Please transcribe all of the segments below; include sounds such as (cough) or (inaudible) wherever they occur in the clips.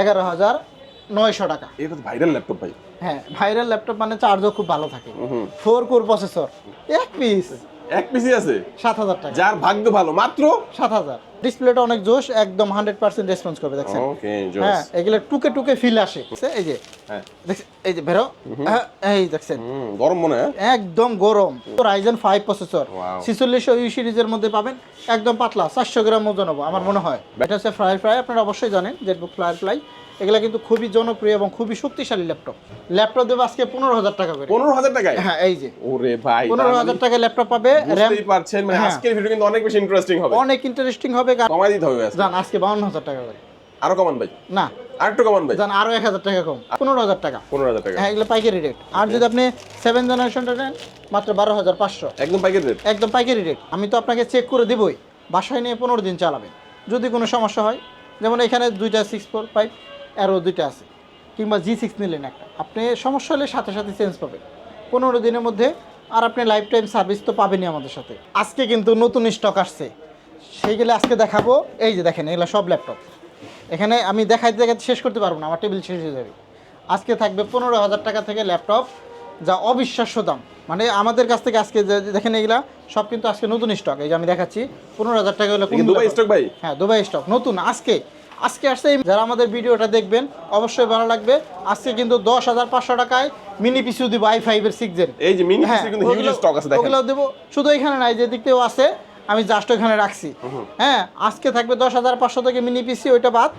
এগারো হাজার নয়শো টাকা। এটা ভাইরাল ল্যাপটপ ভাই। হ্যাঁ ভাইরাল ল্যাপটপ মানে চার্জও খুব ভালো থাকে। ফোর কোর প্রসেসর এক পিস এক পিসি আছে? সাত হাজার টাকা। যার ভাগ্য ভালো। মাত্র? সাত হাজার। ডিসপ্লেটা অনেক জোশ একদম হান্ড্রেড পার্সেন্ট রেসপন্স করবে দেখছেন? হ্যাঁ এগুলো টুকে টুকে ফিল আসে। এই যে হ্যাঁ। এই যে হ্যাঁ, এই দেখছেন। গরম মনে হয় একদম গরম। Ryzen five processor. ছিচল্লিশশো ইউ সিরিজের মধ্যে পাবেন একদম পাতলা চারশো গ্রাম ওজন হব আমার মনে হয়। এটা হচ্ছে ফ্রাই ফ্রাই আপনারা অবশ্যই জানেন ফ্লাই ফ্লাই এগুলো কিন্তু খুবই জনপ্রিয় এবং খুবই শক্তিশালী ল্যাপটপ। ল্যাপটপ দেবো আজকে পনেরো হাজার টাকা করে। পনেরো হাজার টাকায়? হ্যাঁ এই যে। ওরে ভাই পনেরো হাজার টাকায় ল্যাপটপ পাবে র্যাম পারছেন মানে হ্যাঁ। আজকের ভিডিও কিন্তু অনেক বেশি ইন্টারেস্টিং হবে। অনেক ইন্টারেস্টিং হবে কমাই দিতে হবে জান আজকে বাউন্ন হাজার টাকা করে। আরও কমান ভাই। না। আরেকটু কমান ভাই। জান আরও এক হাজার টাকা কম। পনেরো হাজার টাকা। পনেরো হাজার টাকা। হ্যাঁ এগুলো পাইকারি রেট আর যদি আপনি সেভেন জেনারেশনটা নেন মাত্র বারো হাজার পাঁচশো। একদম পাইকারি রেট একদম পাইকারি রেট আমি তো আপনাকে চেক করে দেবই। বাসায় নিয়ে পনেরো দিন চালাবেন। যদি কোনো সমস্যা হয় যেমন এখানে দুইটা সিক্স ফোর ফাইভ অ্যারো দুইটা আছে কিংবা জি সিক্স নিলেন একটা। আপনি সমস্যা হলে সাথে সাথে চেঞ্জ পাবেন। পনেরো দিনের মধ্যে আর আপনি লাইফ টাইম সার্ভিস তো পাবেনই আমাদের সাথে। আজকে কিন্তু নতুন স্টক আসছে। সেইগুলো আজকে দেখাবো। এই যে দেখেন এগুলো সব ল্যাপটপ এখানে আমি দেখাইতে দেখাইতে শেষ করতে পারব না আমার টেবিল শেষ হয়ে যাবে। আজকে থাকবে পনেরো হাজার টাকা থেকে ল্যাপটপ যা অবিশ্বাস্য দাম। মানে আমাদের কাছ থেকে আজকে দেখেন এগুলা সব কিন্তু আজকে নতুন স্টক এই যে আমি দেখাচ্ছি পনেরো হাজার টাকা হলে দুবাই স্টক ভাই? হ্যাঁ দুবাই স্টক নতুন আজকে। আজকে আসছে যারা আমাদের ভিডিওটা দেখবেন অবশ্যই ভালো লাগবে। আজকে কিন্তু দশ হাজার পাঁচশো টাকায় মিনি পিসু দিব আই ফাইভের সিক্স জেন এই যে মিনি হ্যাঁ কিন্তু হিউজ স্টক আছে ওগুলো দেবো। শুধু এখানে নাই যে দিক থেকেও আছে আমি জাস্ট ওখানে রাখছি। হ্যাঁ আজকে থাকবে দশ হাজার পাঁচশো থেকে মিনি পিসি ওইটা বাদ।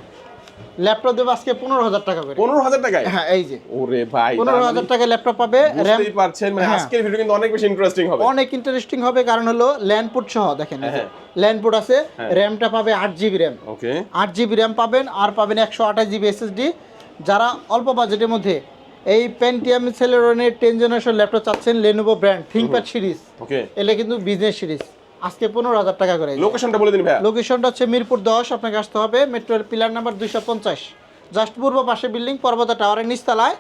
ল্যাপটপ দেবো আজকে পনেরো হাজার টাকা করে। পনেরো হাজার টাকায়? হ্যাঁ এই যে। ওরে ভাই পনেরো হাজার টাকায় ল্যাপটপ পাবে র্যাম পারছেন মানে হ্যাঁ। আজকের ভিডিও কিন্তু অনেক বেশি ইন্টারেস্টিং হবে। অনেক ইন্টারেস্টিং হবে কারণ হলো ল্যান্ডপুট সহ দেখেন হ্যাঁ। ল্যান্ডপুট আছে হ্যাঁ। র্যামটা পাবে আট জিবি র্যাম। ওকে। আট জিবি র্যাম পাবেন আর পাবেন একশো আঠাশ জিবি এসএসডি যারা অল্প বাজেটের মধ্যে এই পেন্টিয়াম সেলেরনের টেন জেনারেশন ল্যাপটপ চাচ্ছেন Lenovo brand ThinkPad series okay. এলে কিন্তু বিজনেস সিরিজ আজকে পনেরো হাজার টাকা করে। লোকেশনটা বলে দিন ভাইয়া। লোকেশনটা হচ্ছে মিরপুর দশ আপনাকে আসতে হবে মেট্রোর পিলার নাম্বার দুইশো পঞ্চাশ। জাস্ট পূর্ব পাশে বিল্ডিং পর্বত টাওয়ারের নিচতলায়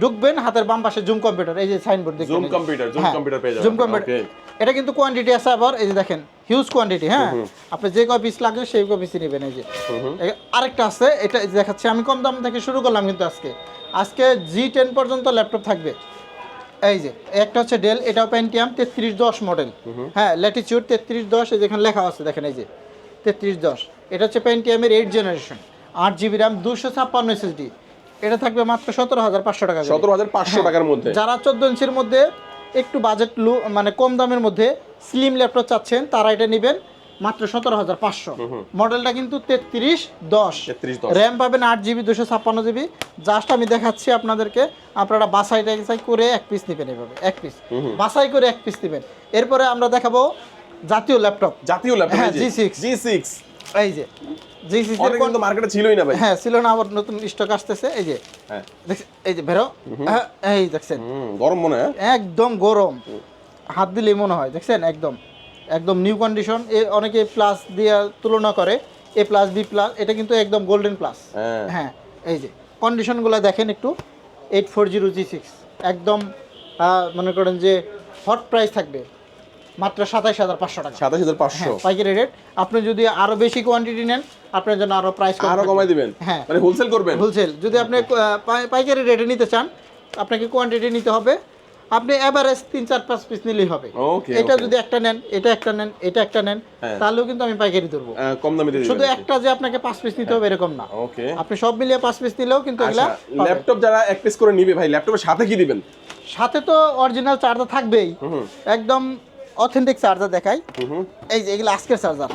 ঢুকবেন হাতের বাম পাশে জুম কম্পিউটার এই যে সাইনবোর্ড দেখবেন জুম কম্পিউটার জুম কম্পিউটার পেয়ে যাবেন। জুম কম্পিউটার এটা কিন্তু কোয়ান্টিটি আছে আবার এই যে দেখেন হিউজ কোয়ান্টিটি হ্যাঁ? আপনি যে কয় পিস লাগবে সেই কয় পিসই নেবেন এই যে। আরেকটা আছে এটা দেখাচ্ছি আমি কম দাম থেকে শুরু করলাম কিন্তু আজকে। আজকে জি টেন পর্যন্ত ল্যাপটপ থাকবে। এই যে একটা হচ্ছে ডেল এটাও পেন্টিয়াম তেত্রিশ দশ মডেল হ্যাঁ ল্যাটিচিউড তেত্রিশ দশ এই যেখানে লেখা আছে দেখেন এই যে তেত্রিশ দশ। এটা হচ্ছে পেন্টিয়ামের এইট জেনারেশন আট জিবি র্যাম দুশো ছাপ্পান্ন এসএসডি এটা থাকবে মাত্র সতেরো হাজার পাঁচশো টাকা সতেরো হাজার পাঁচশো টাকার মধ্যে। যারা চোদ্দ ইঞ্চির মধ্যে একটু বাজেট লো মানে কম দামের মধ্যে স্লিম ল্যাপটপ চাচ্ছেন তারা এটা নেবেন। মাত্র সতেরো হাজার পাঁচশো। মডেলটা কিন্তু তেত্রিশ দশ। র্যাম পাবেন আট জিবি দুশো ছাপ্পান্ন জিবি। জাস্ট আমি দেখাচ্ছি আপনাদেরকে আপনারা বাসাই টাইসাই করে এক পিস নেবেন এভাবে এক পিস বাসাই করে এক পিস নেবেন। এরপরে আমরা দেখাবো জাতীয় ল্যাপটপ। জাতীয় ল্যাপটপ হ্যাঁ, G6 জি সিক্স এই যে জি সিক্স অনেক কিন্তু মার্কেটে ছিলই না ভাই। হ্যাঁ ছিল না আবার নতুন স্টক আসতেছে। এই যে হ্যাঁ। এই যে বেরো। হ্যাঁ, এই দেখছেন। গরম মনে হয়। একদম গরম। হাত দিলেই মনে হয় দেখছেন একদম। একদম নিউ কন্ডিশন এ অনেকে প্লাস দিয়ে তুলনা করে এ প্লাস বি প্লাস এটা কিন্তু একদম গোল্ডেন প্লাস হ্যাঁ। হ্যাঁ এই যে কন্ডিশনগুলো দেখেন একটু eight four zero G six একদম মনে করেন যে হট প্রাইস থাকবে মাত্র সাতাইশ হাজার পাঁচশো টাকা। সাতাশ হাজার হ্যাঁ পাঁচশো পাইকারি রেট আপনি যদি আরও বেশি কোয়ান্টিটি নেন আপনার জন্য আরও প্রাইস আরও কমাই দিবেন? হ্যাঁ। মানে হোলসেল করবেন? হোলসেল যদি আপনি পাই- পাইকারি রেটে নিতে চান আপনাকে কোয়ান্টিটি নিতে হবে আপনি এভারেজ তিন চার পাঁচ পিস নিলেই হবে। ওকে এটা যদি একটা নেন এটা একটা নেন এটা একটা নেন হ্যাঁ। তাহলেও কিন্তু আমি পাইকারি ধরবো। কম দামে শুধু একটা যে আপনাকে পাঁচ পিস নিতে হবে এরকম না। ওকে আপনি সব মিলিয়ে পাঁচ পিস নিলেও কিন্তু এগুলা আচ্ছা ল্যাপটপ যারা এক পিস করে নিবে ভাই ল্যাপটপের সাথে কি দিবেন? সাথে তো অরিজিনাল চার্জার থাকবেই। একদম অথেন্টিক চার্জার দেখাই। এই যে এগুলো আজকের চার্জার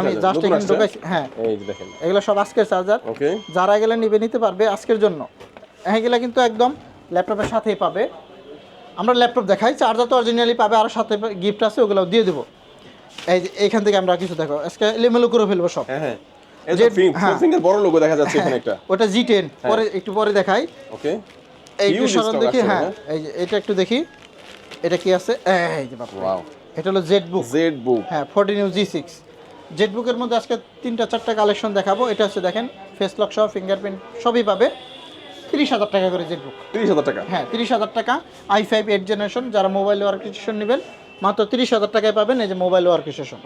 আমি জাস্ট এখানে ঢুকাইছি হ্যাঁ। এই দেখেন। এগুলো সব আজকের চার্জার যারা এগুলো নিবে নিতে পারবে আজকের জন্য। এগুলো কিন্তু একদম ল্যাপটপের সাথেই পাবে। আমরা ল্যাপটপ দেখাই চার্জার তো অরিজিনালি পাবে আর সাথে গিফট আছে ওগুলো দিয়ে দেবো। এই যে এইখান থেকে আমরা কিছু দেখো আজকে এলিমেলো করে ফেলব সব। হ্যাঁ হ্যাঁ। এই যে- যে হ্যাঁ। ফিঙ্গার বড় লোগো দেখা যাচ্ছে এখানে একটা। ওটা জি টেন পরে একটু পরে দেখাই। ওকে এই Huge দেখি হ্যাঁ। হ্যাঁ। এই যে এটা একটু দেখি। এটা কি আছে? এই যে বাবা ওয়াও এটা হলো জেড বুক জেড বুক হ্যাঁ ফোরটিন জি সিক্স জেড বুকের মধ্যে আজকে তিনটা চারটা কালেকশন দেখাবো। এটা হচ্ছে দেখেন ফেস লক সহ ফিঙ্গারপ্রিন্ট সবই পাবে। তিরিশ হাজার টাকা করে জেড বুক তিরিশ হাজার টাকা? হ্যাঁ তিরিশ হাজার টাকা। আই ফাইভ এইট জেনারেশন যারা মোবাইল ওয়ার্কেশন নেবেন মাত্র তিরিশ হাজার টাকায় পাবেন এই যে মোবাইল ওয়ার্কেশন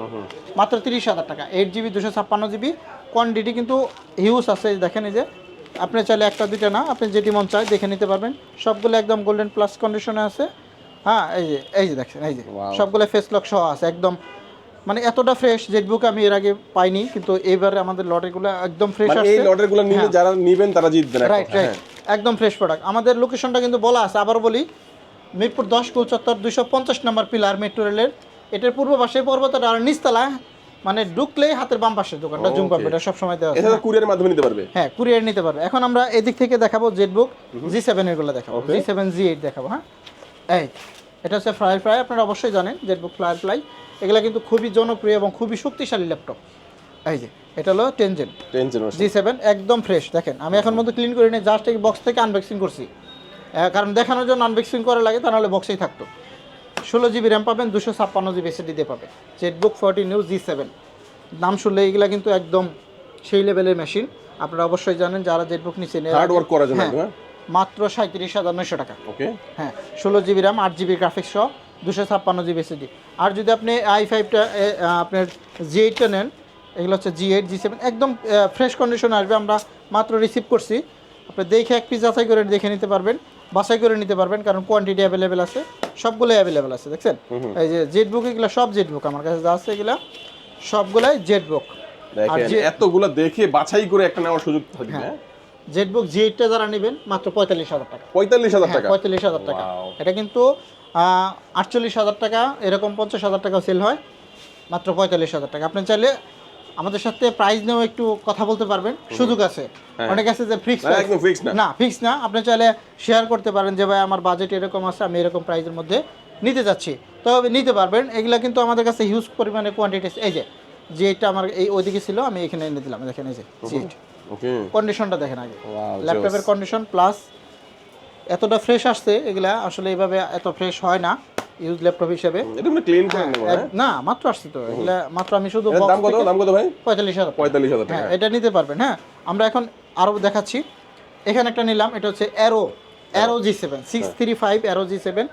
মাত্র তিরিশ হাজার টাকা। এইট জিবি দুশো ছাপ্পান্ন জিবি কোয়ান্টিটি কিন্তু হিউজ আছে দেখেন এই যে। আপনি চাইলে একটা দুইটা না আপনি যেটি মন চায় দেখে নিতে পারবেন। সবগুলো একদম গোল্ডেন প্লাস কন্ডিশনে আছে। হ্যাঁ এই যে এই যে দেখছেন এই যে. সবগুলো ফেস লক সহ আছে একদম। মানে এতটা ফ্রেশ জেটবুক আমি এর আগে পাইনি কিন্তু এবারে আমাদের লটেগুলো একদম ফ্রেশ মানে এই আসছে। লটেরগুলো নিলে হ্যাঁ। যারা নিবেন তারা জিতবেন রাইট রাইট হ্যাঁ। একদম ফ্রেশ প্রোডাক্ট আমাদের লোকেশনটা কিন্তু বলা আছে আবার বলি মিরপুর দশ চত্বর দুশো পঞ্চাশ নম্বর পিলার মেট্রো রেলের এটার পূর্ব পাশে পর্বতটা আর নিচতলা মানে ঢুকলেই হাতের বাম পাশে দোকানটা জুম Okay. কম্পিউটার সবসময় দেওয়া আছে। এছাড়া কুরিয়ারের মাধ্যমে নিতে পারবে? হ্যাঁ কুরিয়ার নিতে পারবে। এখন আমরা এদিক থেকে দেখাবো জেড বুক জি সেভেন এরগুলো দেখাবো. জি সেভেন জি এইট দেখাবো হ্যাঁ? এই এটা হচ্ছে ফ্লাই ফ্লাই আপনারা অবশ্যই জানেন জেড বুক ফ্লাই ফ্লাই এগুলো কিন্তু খুবই জনপ্রিয় এবং খুবই শক্তিশালী ল্যাপটপ এই যে এটা হলো টেন জেন টেনশন জি সেভেন একদম ফ্রেশ দেখেন। আমি এখন মধ্যে ক্লিন করি নি জাস্ট এই বক্স থেকে আনবক্সিং করছি। কারণ দেখানোর জন্য আনবক্সিং করা লাগে তা নাহলে বক্সেই থাকতো। ষোলো জিবি র্যাম পাবেন দুশো ছাপ্পান্ন জিবি এসএডি দিয়ে পাবে ZBook forty new G seven নাম শুনলে এগুলা কিন্তু একদম সেই লেভেলের মেশিন আপনারা অবশ্যই জানেন যারা জেটবুক এর হার্ড ওয়ার্ক হ্যাঁ, হ্যাঁ? মাত্র সাঁত্রিশ হাজার নয়শো টাকা। ওকে হ্যাঁ ষোলো জিবি র্যাম আট জিবি গ্রাফিক্স সহ দুশো ছাপ্পান্ন জিবি এসএডি আর যদি আপনি আই ফাইভটা আপনার জি এইটটা নেন এগুলো হচ্ছে জি এইট জি সেভেন একদম ফ্রেশ কন্ডিশনে আসবে আমরা মাত্র রিসিভ করছি। আপনি দেখে এক পিস যাচাই করে দেখে নিতে পারবেন বাছাই করে নিতে পারবেন কারণ কোয়ান্টিটি অ্যাভেলেবেল আছে সবগুলোই অ্যাভেলেবেল আছে দেখছেন? এই যে জেট বুক এগুলো সব জেট বুক আমার কাছে যা আছে এগুলো সবগুলাই জেট বুক এতগুলো দেখে বাছাই করে একটা নেওয়ার সুযোগ থাকবে হ্যাঁ। হ্যাঁ? বুক জি এইটটা যারা নেবেন মাত্র পঁয়তাল্লিশ হাজার টাকা। পঁয়তাল্লিশ হাজার হ্যাঁ টাকা? পঁয়তাল্লিশ হাজার টাকা। এটা কিন্তু আটচল্লিশ হাজার টাকা এরকম পঞ্চাশ হাজার টাকা সেল হয় মাত্র পঁয়তাল্লিশ হাজার টাকা। আপনি চাইলে আমাদের সাথে প্রাইস নিয়েও একটু কথা বলতে পারবেন। সুযোগ আছে। হ্যাঁ। অনেক আছে যে ফিক্স না, একদম fixed না। না ফিক্স না। আপনি চাইলে শেয়ার করতে পারেন যে ভাই আমার বাজেট এরকম আছে আমি এরকম প্রাইসের মধ্যে নিতে যাচ্ছি। তবে নিতে পারবেন। এগুলা কিন্তু আমাদের কাছে হিউজ পরিমাণে কোয়ান্টিটি এই যে যে এটা আমার এই ওইদিকে ছিল আমি এখানে এনে দিলাম। দেখেন এই যে ওকে কন্ডিশনটা দেখেন আগে। ল্যাপটপের কন্ডিশন প্লাস এতটা ফ্রেশ আসছে এগুলা আসলে এইভাবে এত ফ্রেশ হয় না ইউজ ল্যাপটপ হিসেবে। এটা মানে ক্লিন করে নেব হ্যাঁ? না মাত্র আসছে তো এগুলা মাত্র আমি শুধু দাম কত? দাম কত ভাই? পঁয়তাল্লিশ হাজার টাকা। পঁয়তাল্লিশ হাজার হ্যাঁ এটা নিতে পারবেন হ্যাঁ। আমরা এখন আরও দেখাচ্ছি। এখানে একটা নিলাম এটা হচ্ছে aero aero G seven six three five aero G seven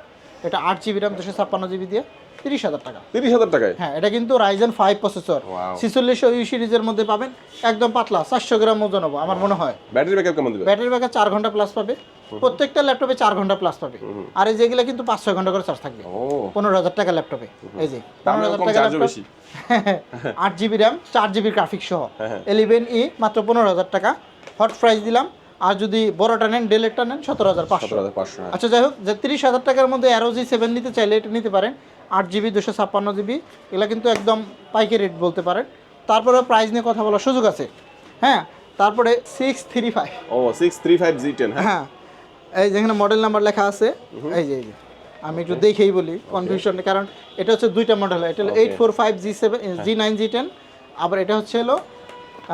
এটা আট জিবি র্যাম দুশো ছাপ্পান্ন জিবি দিয়ে। তিরিশ হাজার টাকা। তিরিশ হাজার টাকায়? হ্যাঁ এটা কিন্তু রাইজেন ফাইভ প্রসেসর. ছিচল্লিশশো ইউ সিরিজের মধ্যে পাবেন একদম পাতলা চারশো গ্রাম ওজন হব আমার মনে হয়। ব্যাটারি ব্যাকআপ কেমন দিবে ব্যাটারি ব্যাকআপ চার ঘণ্টা প্লাস পাবে। প্রত্যেকটা ল্যাপটপে চার ঘণ্টা প্লাস পাবে। আর এই যেগুলো কিন্তু পাঁচ ছয় ঘণ্টা করে চার্জ থাকবে। পনেরো হাজার টাকা ল্যাপটপে এই যে পনেরো হাজার টাকা (laughs) আট জিবি র্যাম চার জিবি গ্রাফিক্স সহ। হ্যাঁ, হ্যাঁ। এলিভেন ই মাত্র পনেরো হাজার টাকা। হট প্রাইস দিলাম। আর যদি বড়টা নেন ডেলেরটা নেন সতেরো হাজার পাঁচশো। হ্যাঁ। আচ্ছা যাই হোক যে তিরিশ হাজার টাকার মধ্যে অ্যারো জি সেভেন নিতে চাইলে এটা নিতে পারেন। আট জিবি দুশো ছাপ্পান্ন জিবি এগুলো কিন্তু একদম পাইকারি রেট বলতে পারেন। তারপরে প্রাইস নিয়ে কথা বলার সুযোগ আছে। হ্যাঁ তারপরে সিক্স থ্রি ফাইভ ও six three five G ten হ্যাঁ? হ্যাঁ এই যেখানে মডেল নাম্বার লেখা আছে এই যে এই যে আমি একটু দেখেই বলি কনফিউশন কারণ এটা হচ্ছে দুইটা মডেল এটা হলো eight four five G seven G nine G ten আবার এটা হচ্ছে হলো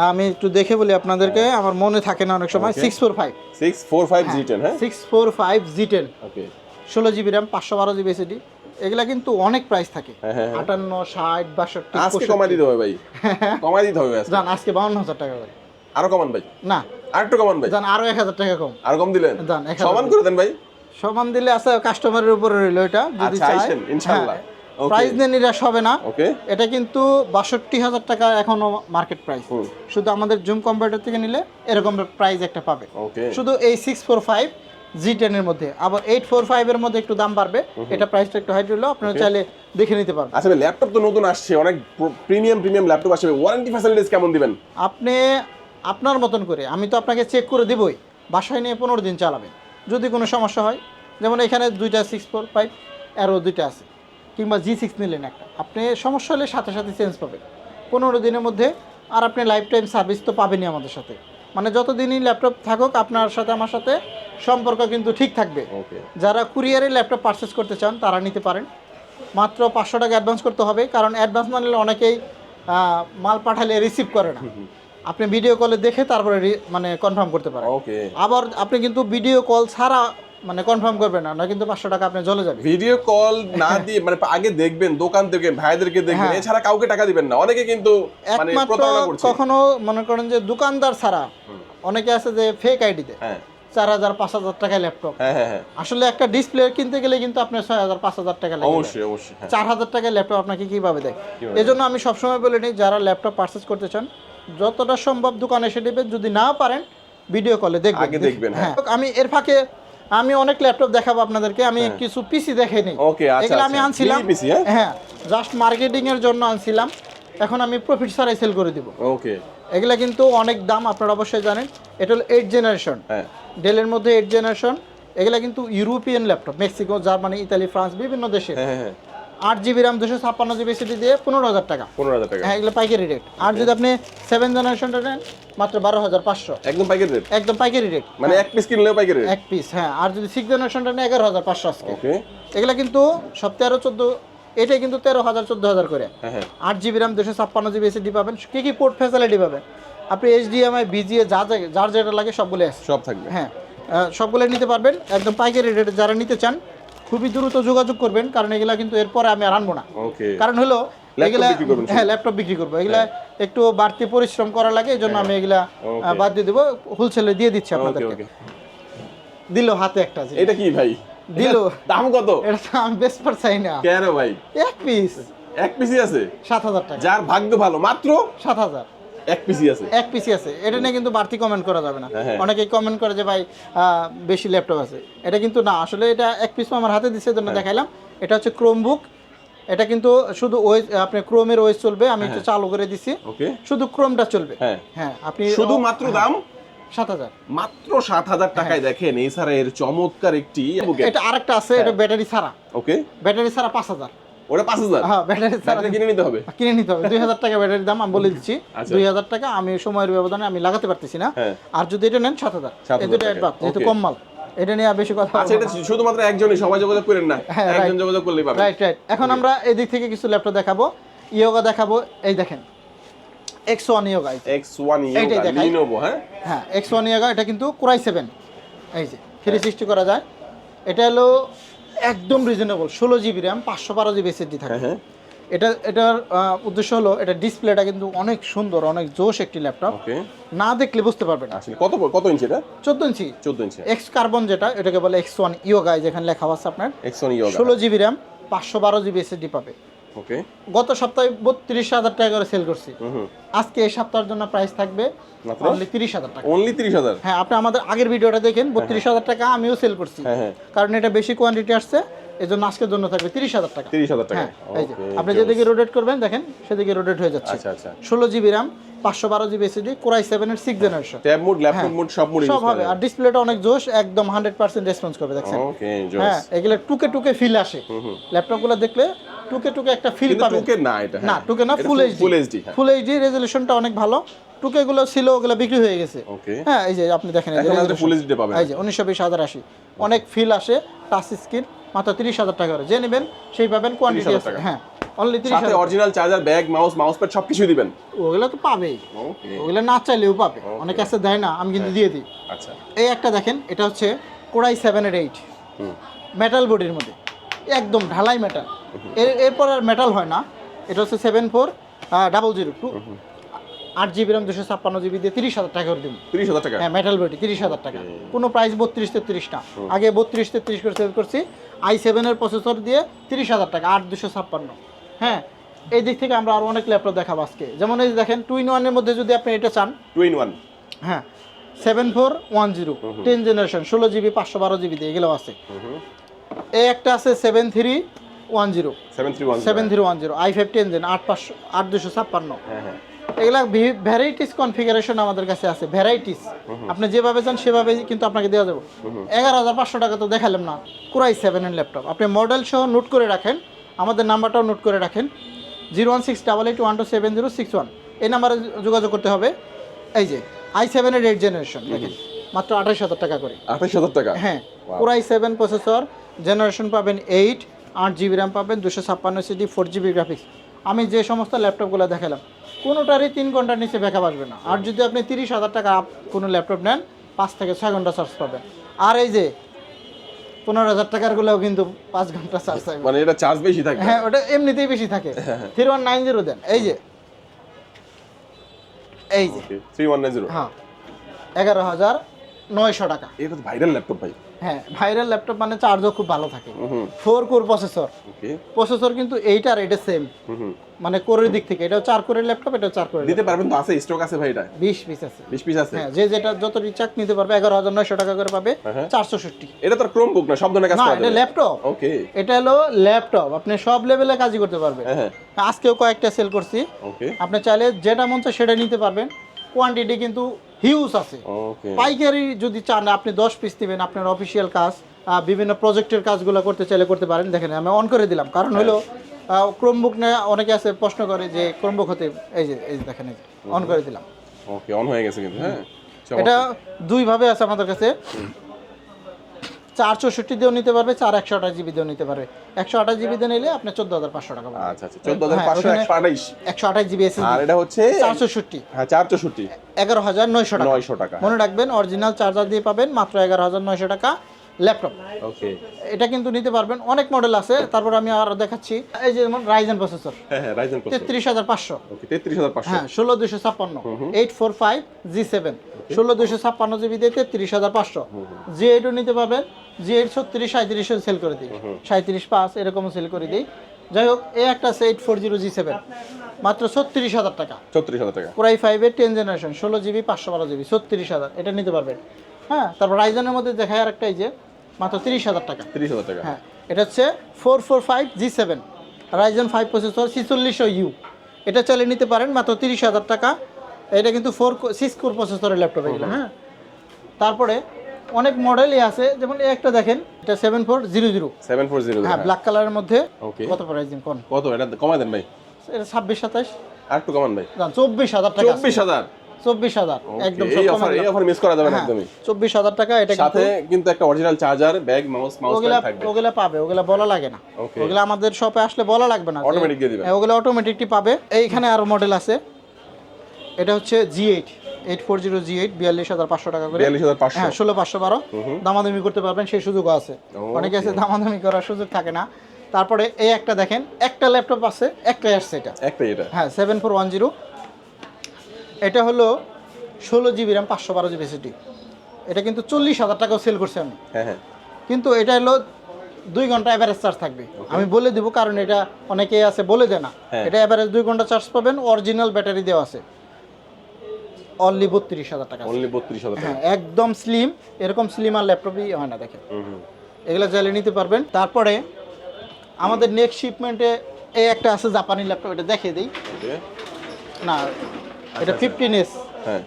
আমি একটু দেখে বলি আপনাদেরকে আমার মনে থাকে না অনেক সময় six four five six four five G ten হ্যাঁ six four five G ten okay ষোলো জিবি র্যাম পাঁচশো বারো জিবি এসিডি এগুলা কিন্তু অনেক প্রাইস থাকে। হ্যাঁ, হ্যাঁ, হ্যাঁ। আটান্ন ষাট বাষট্টি আজকে কমাই দিতে হবে ভাই। (laughs) কমাই দিতে হবে যান আজকে বাউন্ন হাজার টাকা করে। আরও কমান ভাই। না। আর একটু কমান ভাই। যান আরও এক হাজার টাকা কম। আর কম দিলেন? হাজার সমান করে দেন ভাই। সমান দিলে আছে কাস্টমারের উপরে রইল এটা যদি আচ্ছা, চায়। আইসেন, ইনশাআল্লাহ। প্রাইস নিয়ে নিরাশ হবে না। ওকে এটা কিন্তু বাষট্টি হাজার টাকা এখনও মার্কেট প্রাইস শুধু আমাদের জুম কম্পিউটার থেকে নিলে এরকম প্রাইস একটা পাবে। শুধু এই সিক্স ফোর ফাইভ জি টেনের মধ্যে। আবার এইট ফোর ফাইভের মধ্যে একটু দাম বাড়বে। এটা প্রাইসটা একটু হাইট হলো আপনারা চাইলে দেখে নিতে পারবেন। আচ্ছা ল্যাপটপ তো নতুন আসছে অনেক প্রিমিয়াম প্রিমিয়াম ল্যাপটপ আসবে ওয়ারেন্টি ফ্যাসিলিটিস কেমন দিবেন? আপনি আপনার মতন করে আমি তো আপনাকে চেক করে দিবই বাসায় নিয়ে পনেরো দিন চালাবেন। যদি কোনো সমস্যা হয় যেমন এখানে দুইটা সিক্স ফোর ফাইভ অ্যারো দুইটা আছে কিংবা জি সিক্স নিলেন একটা। আপনি সমস্যা হলে সাথে সাথে চেঞ্জ পাবেন। পনেরো দিনের মধ্যে আর আপনি লাইফ টাইম সার্ভিস তো পাবেনই আমাদের সাথে। মানে যতদিনই ল্যাপটপ থাকুক আপনার সাথে আমার সাথে সম্পর্ক কিন্তু ঠিক থাকবে। যারা কুরিয়ারে ল্যাপটপ পারচেস করতে চান তারা নিতে পারেন। মাত্র পাঁচশো টাকা অ্যাডভান্স করতে হবে কারণ অ্যাডভান্স না নিলে অনেকেই মাল পাঠালে রিসিভ করে না। আপনি ভিডিও কলে দেখে তারপরে মানে কনফার্ম করতে পারেন। ওকে। আবার আপনি কিন্তু ভিডিও কল ছাড়া মানে কনফার্ম করবেন না না কিন্তু পাঁচশো টাকা আপনি চলে যাবে ভিডিও কল না দিয়ে মানে আগে দেখবেন দোকান থেকে ভাইদেরকে দেখবেন হ্যাঁ। এছাড়া কাউকে টাকা দিবেন না। অনেকে কিন্তু মানে একমাত্র কখনো মনে করেন যে দোকানদার ছাড়া অনেকে আছে যে ফেক আইডিতে হ্যাঁ। চার হাজার পাঁচ হাজার টাকায় ল্যাপটপ হ্যাঁ আসলে একটা ডিসপ্লে কিনতে গেলে কিন্তু আপনার ছয় হাজার পাঁচ হাজার টাকা লাগে। অবশ্যই অবশ্যই চার হাজার টাকায় ল্যাপটপ আপনাকে কীভাবে দেয়? কীভাবে এই জন্য আমি সবসময় বলে নিই যারা ল্যাপটপ পারচেস করতে চান যতটা সম্ভব দোকানে এসে নেবেন। যদি না পারেন ভিডিও কলে দেখবেন। দেখবেন, হ্যাঁ। আমি এর ফাঁকে আমি অনেক ল্যাপটপ দেখাবো আপনাদেরকে আমি কিছু পিসি দেখে ওকে আচ্ছা, এগুলো আমি আচ্ছা। আনছিলাম। হ্যাঁ? হ্যাঁ জাস্ট মার্কেটিং এর জন্য আনছিলাম। এখন আমি প্রফিট ছাড়াই সেল করে দিব। ওকে এগুলা কিন্তু অনেক দাম আপনারা অবশ্যই জানেন। এটা হলো এইট জেনারেশন হ্যাঁ। ডেলের মধ্যে এইট জেনারেশন এগুলা কিন্তু European laptop Mexico Germany Italy France বিভিন্ন দেশে। হ্যাঁ হ্যাঁ। আট জিবি র্যাম দুশো ছাপ্পান্ন জিবি সিটি দিয়ে পনেরো হাজার টাকা। পনেরো হাজার টাকা। হ্যাঁ এগুলো পাইকারি রেট আর যদি আপনি সেভেন জেনারেশনটা নেন মাত্র বারো হাজার পাঁচশো। একদম পাইকারি রেট একদম পাইকারি রেট মানে এক পিস কিনলেও পাইকারি রেট এক পিস হ্যাঁ। আর যদি সিক্স জেনারেশনটা নেন এগারো হাজার পাঁচশো আজকে। এগুলা কিন্তু সব তেরো চোদ্দ এটাই কিন্তু তেরো হাজার চোদ্দ হাজার করে। হ্যাঁ হ্যাঁ। আট জিবি র্যাম দুশো ছাপ্পান্ন জিবি এসিডি পাবেন। কী কী পোর্ট ফ্যাসিলিটি পাবেন? আপনি এইচডিএমআই বিজিএ যা যা- যার যেটা লাগে সবগুলো আছে। সব থাকবে। হ্যাঁ। সবগুলো নিতে পারবেন। একদম পাইকারি রেটে যারা নিতে চান খুবই দ্রুত যোগাযোগ করবেন কারণ এগুলা কিন্তু এরপরে আমি আর আনব না। কারণ হলো এগুলা হ্যাঁ ল্যাপটপ বিক্রি করব। এগুলা একটু বাড়তি পরিশ্রম করা লাগে এই জন্য আমি এগুলা বাদ দিয়ে দেবো। হোলসেলে দিয়ে দিচ্ছি আপনাদেরকে। দিল হাতে একটা এটা কি ভাই? দিল। দাম কত? এটা তো আমি বেশ পার চাই না। কেন ভাই? এক পিস এক পিসি আছে? সাত হাজার টাকা। যার ভাগ্য ভালো মাত্র? সাত হাজার। এক পিসি আছে। এক পিসি আছে। এটা নিয়ে কিন্তু বাড়তি কমেন্ট করা যাবে না। হ্যাঁ, হ্যাঁ। অনেকেই কমেন্ট করে যে ভাই বেশি ল্যাপটপ আছে। এটা কিন্তু না আসলে এটা এক পিস আমার হাতে দিচ্ছে হ্যাঁ। জন্য দেখাইলাম। এটা হচ্ছে ক্রোম বুক এটা কিন্তু শুধু আপনি ক্রোমের ওয়েস চলবে আমি একটু চালু করে দিছি। ওকে। শুধু ক্রোমটা চলবে। হ্যাঁ। আপনি শুধুমাত্র দাম? সাত হাজার। মাত্র সাত হাজার টাকায় দেখেন এছাড়া এর চমৎকার একটি এটা আরেকটা আছে। এটা ব্যাটারি ছাড়া। ওকে। ব্যাটারি ছাড়া পাঁচ হাজার। ওটা পাঁচ হাজার। হ্যাঁ ব্যাটারি ছাড়া কিনে নিতে হবে। কিনে নিতে হবে। দুই হাজার টাকা ব্যাটারির দাম আমি বলে দিচ্ছি। আচ্ছা। দুই হাজার টাকা আমি সময়ের ব্যবধানে আমি লাগাতে পারতেছি না। হ্যাঁ। আর যদি এটা নেন সাত হাজার। 7,000 এই দুটো অ্যাডভান্স যেহেতু কম মাল। এটা নিয়ে বেশি কথা আচ্ছা এটা শুধুমাত্র একজনই সবাই যোগাযোগ করেন না। হ্যাঁ, একজন যোগাযোগ করলেই পাবেন। রাইট রাইট এখন আমরা এদিক থেকে কিছু ল্যাপটপ দেখাবো। ইয়োগা দেখাবো। এই দেখেন X one Yoga X one দেখাই। লিনোভো হ্যাঁ? হ্যাঁ এক্স ওয়ান ইয়োগা এটা কিন্তু কুরাই সেভেন এই যে থ্রি সিক্সটি করা যায়। এটা হলো একদম রিজনেবল ষোলো জিবি র্যাম পাঁচশো বারো জিবি এসএসডি থাকে। হ্যাঁ হ্যাঁ। এটা এটার উদ্দেশ্য হলো এটা ডিসপ্লেটা কিন্তু অনেক সুন্দর অনেক জোশ একটি ল্যাপটপ না দেখলে বুঝতে পারবেন না। আসলে কত কত ইঞ্চি এটা? চোদ্দ ইঞ্চি চোদ্দ ইঞ্চি এক্স কার্বন যেটা এটাকে বলে এক্স ওয়ান ইয়োগা যেখানে লেখা আছে আপনার। এক্স ওয়ান ইয়োগা ষোলো জিবি র্যাম পাঁচশো বারো জিবি এসএসডি পাবে। ওকে গত সপ্তাহে বত্রিশ হাজার টাকা করে সেল করছি। আজকে এই সপ্তাহের জন্য প্রাইস থাকবে অনলি তিরিশ হাজার টাকা। অনলি তিরিশ হাজার? হ্যাঁ আপনি আমাদের আগের ভিডিওটা দেখেন বত্রিশ হাজার টাকা আমিও সেল করছি। হ্যাঁ হ্যাঁ। কারণ এটা বেশি কোয়ান্টিটি আসছে এই জন্য আজকের জন্য থাকবে তিরিশ হাজার টাকা। তিরিশ হাজার টাকা। হ্যাঁ আপনি যেদিকে রোটেট করবেন দেখেন সেদিকে রোটেট হয়ে যাচ্ছে। আচ্ছা আচ্ছা। ষোলো জিবি র্যাম পাঁচশো বারো জিবি এসিডি কোরাই সেভেনের six generation tab mode laptop mode সব মোড সব হবে। আর ডিসপ্লেটা অনেক জোশ একদম হান্ড্রেড পার্সেন্ট রেসপন্স করবে দেখছেন? হ্যাঁ এগুলো টুকে টুকে ফিল আসে। ল্যাপটপগুলো দেখলে টুকে টুকে একটা ফিল পাবেন। টুকে না এটা না টুকে না ফুল এইচডি ফুল এইচডি হ্যাঁ। ফুল এইচডি রেজলিউশনটা অনেক ভালো। টুকে গুলো ছিল ওগুলো বিক্রি হয়ে গেছে। হ্যাঁ এই যে আপনি দেখেন এই যে। ফুল এইচডি পাবেন। এই যে উনিশশো বিশ হাজার আশি। অনেক ফিল আসে টাচ স্ক্রিন মাত্র তিরিশ হাজার টাকা করে। যে নেবেন সেই পাবেন কোয়ান্টিটি 30,000। হ্যাঁ। অনলি তিরিশ সাথে হাজার original charger bag mouse mouse pad সবকিছু দিবেন। ওগুলো তো পাবেই। ওগুলো না চাইলেও পাবে। অনেক কাছে দেয় না আমি কিন্তু দিয়ে দিই। আচ্ছা। এই একটা দেখেন এটা হচ্ছে কোড়াই সেভেনের এইট হুম। মেটাল বডির মধ্যে। একদম ঢালাই মেটাল এর এরপর আর মেটাল হয় না। এটা হচ্ছে seven four double zero two আট জিবি র্যাম দুশো ছাপ্পান্ন জিবি দিয়ে তিরিশ হাজার টাকা করে দিব। তিরিশ হাজার টাকা? হ্যাঁ মেটাল বডি তিরিশ হাজার টাকা। কোনো প্রাইস বত্রিশ তেত্রিশ না। আগে বত্রিশ তেত্রিশ করে সেল করছি। আই সেভেনের প্রসেসর দিয়ে তিরিশ হাজার টাকা আট দুশো ছাপ্পান্ন। হ্যাঁ এই দিক থেকে আমরা আরও অনেক ল্যাপটপ দেখাবো আজকে। যেমন এই দেখেন টু ইন ওয়ানের মধ্যে যদি আপনি এটা চান টু ইন ওয়ান হ্যাঁ seven four one zero ten generation ষোলো জিবি পাঁচশো বারো জিবি দিয়ে এগুলো আছে। এই একটা আছে seven three one zero seven three one seven zero I five ten gen আট পাঁচশো আট দুশো ছাপ্পান্ন। হ্যাঁ হ্যাঁ। এগুলা ভ্যারাইটিস কনফিগারেশন আমাদের কাছে আছে ভ্যারাইটিস আপনি যেভাবে চান সেভাবে কিন্তু আপনাকে দেওয়া যাবে। এগারো হাজার পাঁচশো টাকা তো দেখালাম না কুরাই সেভেনের ল্যাপটপ। আপনি মডেল সহ নোট করে রাখেন আমাদের নাম্বারটাও নোট করে রাখেন। Zero one six double eight one two seven zero six one এই নাম্বারে যোগাযোগ করতে হবে। এই যে আই সেভেনের এইট জেনারেশন দেখেন মাত্র আঠাশ হাজার টাকা করে। আঠাশ হাজার টাকা? হ্যাঁ পুরাই সেভেন প্রসেসর জেনারেশন পাবেন এইট আট জিবি র্যাম পাবেন দুশো ছাপ্পান্ন সিডি ফোর জিবি গ্রাফিক্স আমি যে সমস্ত ল্যাপটপগুলো দেখালাম কোনোটারই তিন ঘণ্টার নিচে ব্যাকআপ আসবে না। আর যদি আপনি তিরিশ হাজার টাকা কোনো ল্যাপটপ নেন পাঁচ থেকে ছয় ঘণ্টা চার্জ পাবেন। আর এই যে পনেরো হাজার টাকারগুলো কিন্তু পাঁচ ঘণ্টা চার্জ থাকবে। মানে এটা চার্জ বেশি থাকে হ্যাঁ ওটা এমনিতেই বেশি থাকে। থ্রি ওয়ান নাইন জিরো দেন। এই যে। এই যে। থ্রি ওয়ান নাইন জিরো হ্যাঁ। এগারো হাজার নয়শো টাকা। এটা তো ভাইরাল ল্যাপটপ ভাই। হ্যাঁ ভাইরাল ল্যাপটপ মানে চার্জও খুব ভালো থাকে। ফোর কোর প্রসেসর প্রসেসর কিন্তু এইটার এটা সেম মানে কোরের দিক থেকে। এটাও চার কোরের ল্যাপটপ এটাও চার কোরের দিতে পারবেন তো? আছে স্টক আছে ভাই এটা? বিশ পিস আছে। বিশ পিস আছে? হ্যাঁ যে যেটা যত রিচার্জ নিতে পারবে এগারো হাজার নয়শো টাকা করে পাবে। হ্যাঁ। চারশো ষষ্টি এটা তো ক্রোম বুক না সব ধরনের কাজ না এটা ল্যাপটপ ওকে এটা হলো ল্যাপটপ আপনি সব লেভেলে কাজই করতে পারবেন। হ্যাঁ হ্যাঁ। আজকেও কয়েকটা সেল করছি। ওকে আপনি চাইলে যেটা মন চায় সেটা নিতে পারবেন। কোয়ান্টিটি কিন্তু হিউজ আছে। পাইকারি যদি চান আপনি দশ পিস দিবেন আপনার অফিসিয়াল কাজ বিভিন্ন প্রজেক্টের কাজগুলো করতে চাইলে করতে পারেন। দেখেন আমি অন করে দিলাম। কারণ হলো ক্রোমবুক না অনেকে আছে প্রশ্ন করে যে ক্রোমবুক হতে এই যে এই দেখেন অন করে দিলাম। ওকে অন হয়ে গেছে কিন্তু হ্যাঁ? এটা দুই ভাবে আছে আমাদের কাছে। চার চৌষট্টি দিয়েও নিতে পারবে চার একশো আঠাশ জিবি দিয়েও নিতে পারবে। একশো আঠাশ জিবি দিয়ে নিলে আপনার চোদ্দ হাজার পাঁচশো টাকা আচ্ছা আচ্ছা চোদ্দ হাজার হ্যাঁ, পাঁচশো একশো আঠাইশ একশো আঠাশ জিবি এসে আর এটা হচ্ছে চার চৌষট্টি হ্যাঁ চার চৌষট্টি এগারো হাজার নয়শো টাকা। নয়শো টাকা মনে রাখবেন অরিজিনাল চার্জার দিয়ে পাবেন মাত্র এগারো হাজার নয়শো টাকা। ল্যাপটপ। ওকে। এটা কিন্তু নিতে পারবেন। অনেক মডেল আছে তারপর আমি আর দেখাচ্ছি। এই যে যেমন রাইজেন প্রসেসর হ্যাঁ হ্যাঁ রাইজেন প্রসেসর তেত্রিশ হাজার পাঁচশো। ওকে তেত্রিশ হাজার পাঁচশো। হ্যাঁ ষোলো দুশো ছাপ্পান্ন। Eight four five G seven ষোলো দুশো ছাপ্পান্ন জিবি দিয়ে তেত্রিশ হাজার পাঁচশো। জি এইটও নিতে পারবেন। জি এইট ছত্রিশ সাঁত্রিশও সেল করে দিই। সাঁত্রিশ পাঁচ এরকমও সেল করে দিই। যাই হোক এই একটা আছে eight four zero G seven মাত্র ছত্রিশ হাজার টাকা। ছত্রিশ হাজার টাকা। কোরাই ফাইভের টেন জেনারেশন ষোলো জিবি পাঁচশো বারো জিবি ছত্রিশ হাজার। এটা নিতে পারবেন। হ্যাঁ তারপর রাইজনের মধ্যে দেখায় আর একটা এই যে মাত্র তিরিশ হাজার টাকা। তিরিশ হাজার টাকা। হ্যাঁ এটা হচ্ছে four four five G seven Ryzen five processor ছিচল্লিশশো U এটা চালিয়ে নিতে পারেন মাত্র তিরিশ হাজার টাকা। এটা কিন্তু ফোর সিক্স কোর প্রসেসরের ল্যাপটপ এগুলো হ্যাঁ। তারপরে অনেক মডেলই আছে যেমন এই একটা দেখেন এটা seven four zero zero seven four zero হ্যাঁ ব্ল্যাক কালারের মধ্যে. কত প্রাইস কোন? কত এটা কমাই দেন ভাই। এটা ছাব্বিশ সাতাশ। আর একটু কমান ভাই। চব্বিশ হাজার টাকা চব্বিশ হাজার? চব্বিশ হাজার। একদম এই অফার এই অফার মিস করা যাবে না একদমই। চব্বিশ হাজার টাকা এটা সাথে কিন্তু একটা original charger bag mouse mouse ওগুলা ওগুলা পাবে ওগুলা বলা লাগে না. ওগুলা আমাদের শপে আসলে বলা লাগবে না Automatic দিয়ে দিবেন। হ্যাঁ, ওগুলো অটোমেটিকলি পাবে। এইখানে আরও মডেল আছে। এটা হচ্ছে G eight eight four zero G eight বিয়াল্লিশ হাজার পাঁচশো টাকা করে। বিয়াল্লিশ হাজার পাঁচশো। হ্যাঁ ষোলো পাঁচশো বারো। দামাদামি করতে পারবেন সেই সুযোগও আছে। অনেকে আছে দামাদামি করার সুযোগ থাকে না। তারপরে এই একটা দেখেন একটা ল্যাপটপ আছে একটাই আসছে এটা। একটাই এটা। হ্যাঁ সেভেন ফোর ওয়ান জিরো এটা হলো ষোলো জিবি র্যাম পাঁচশো বারো জিবি সিটি এটা কিন্তু চল্লিশ হাজার টাকাও সেল করছে আমি। হ্যাঁ হ্যাঁ। কিন্তু এটা হলো দুই ঘণ্টা অ্যাভারেজ চার্জ থাকবে। আমি বলে দিব কারণ এটা অনেকে আছে বলে দেয় না। হ্যাঁ। এটা অ্যাভারেজ দুই ঘণ্টা চার্জ পাবেন অরিজিনাল ব্যাটারি দেওয়া আছে। অনলি বত্রিশ হাজার টাকা অনলি বত্রিশ হাজার হ্যাঁ একদম স্লিম এরকম স্লিম আর ল্যাপটপই হয় না দেখেন। এগুলো চাইলে নিতে পারবেন। তারপরে আমাদের নেক্সট শিপমেন্টে এই একটা আছে জাপানি ল্যাপটপ এটা দেখিয়ে দিই. না এটা ফিফটিন এস হ্যাঁ।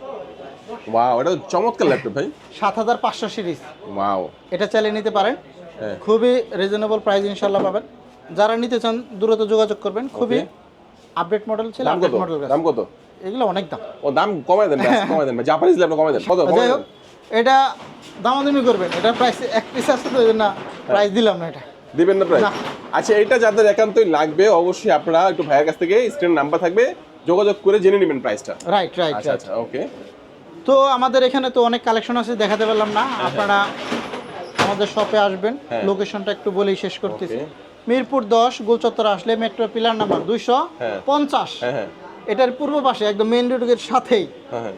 ওয়াও এটা চমৎকার ল্যাপটপ ভাই। সাত হাজার পাঁচশো সিরিজ ওয়াও এটা চাইলে নিতে পারেন। হ্যাঁ। খুবই রিজনেবল প্রাইস ইনশাল্লাহ পাবেন। যারা নিতে চান দ্রুত যোগাযোগ করবেন। খুবই আপডেট মডেল ছিল আপডেট মডেল দাম কত? এগুলো অনেক দাম। ও দাম কমাই দেন কমাই দেন জাপানিজ ল্যাপটপ কমাই দেন। কত? যাই হোক এটা দামাদামি করবেন। এটা প্রাইস এক পিস আছে তো এই জন্য প্রাইস দিলাম না এটা। দিবেন না প্রায় না। আচ্ছা এটা যাদের একান্তই লাগবে অবশ্যই আপনারা একটু ভাইয়ের কাছ থেকে স্ক্রিন নাম্বার থাকবে। যোগাযোগ করে জেনে নেবেন প্রাইসটা রাইট রাইট আচ্ছা আচ্ছা ওকে তো আমাদের এখানে তো অনেক কালেকশন আছে দেখাতে পারলাম না। আপনারা আমাদের শপে আসবেন। হ্যাঁ। লোকেশনটা একটু বলেই শেষ করতেছি। মিরপুর দশ গোলচত্বর আসলে মেট্রো পিলার নাম্বার দুইশো হ্যাঁ। পঞ্চাশ। হ্যাঁ হ্যাঁ। এটার পূর্ব পাশে একদম মেইন রোডের সাথেই। হ্যাঁ হ্যাঁ।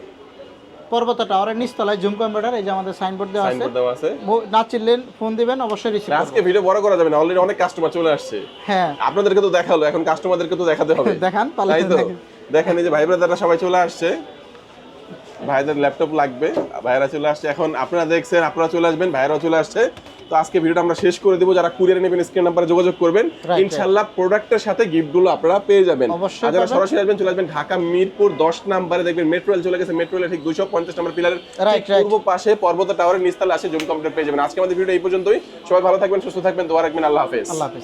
পর্বত টাওয়ারের নিচতলায় জুম কম্পিউটার এই যে আমাদের সাইনবোর্ড দেওয়া আছে। না চিনলেন ফোন দিবেন অবশ্যই রিসিভ আজকে ভিডিও বড় করা যাবে না অলরেডি অনেক কাস্টমার চলে আসছে। হ্যাঁ। আপনাদেরকে তো দেখাল এখন কাস্টমারদেরকে তো দেখাতে হবে। (laughs) দেখান, পারলে তাই তো? দেখেন। এই যে ভাই ব্রাদাররা সবাই চলে আসছে। ভাইদের ল্যাপটপ লাগবে ভাইরা চলে আসছে। এখন আপনারা দেখছেন আপনারা চলে আসবেন ভাইরাও চলে আসছে। তো আজকে ভিডিওটা আমরা শেষ করে দিব যারা কুরিয়ারে নেবেন স্ক্রিন নাম্বারে যোগাযোগ করবেন। Right. ইনশাআল্লাহ প্রোডাক্টের সাথে গিফটগুলো আপনারা পেয়ে যাবেন। আর যারা সরাসরি আসবেন চলে আসবেন ঢাকা মিরপুর দশ নাম্বারে। দেখবেন মেট্রো রেল চলে গেছে মেট্রো রেলের ঠিক দুশো পঞ্চাশ নাম্বার পিলারের পূর্ব পাশে পর্বত টাওয়ারের নিচতলা আসে জুম কম্পিউটার পেয়ে যাবেন। আজকে আমাদের ভিডিও এই পর্যন্তই। সবাই ভালো থাকবেন সুস্থ থাকবেন দোয়া রাখবেন আল্লাহ হাফেজ। আল্লাহ হাফিজ।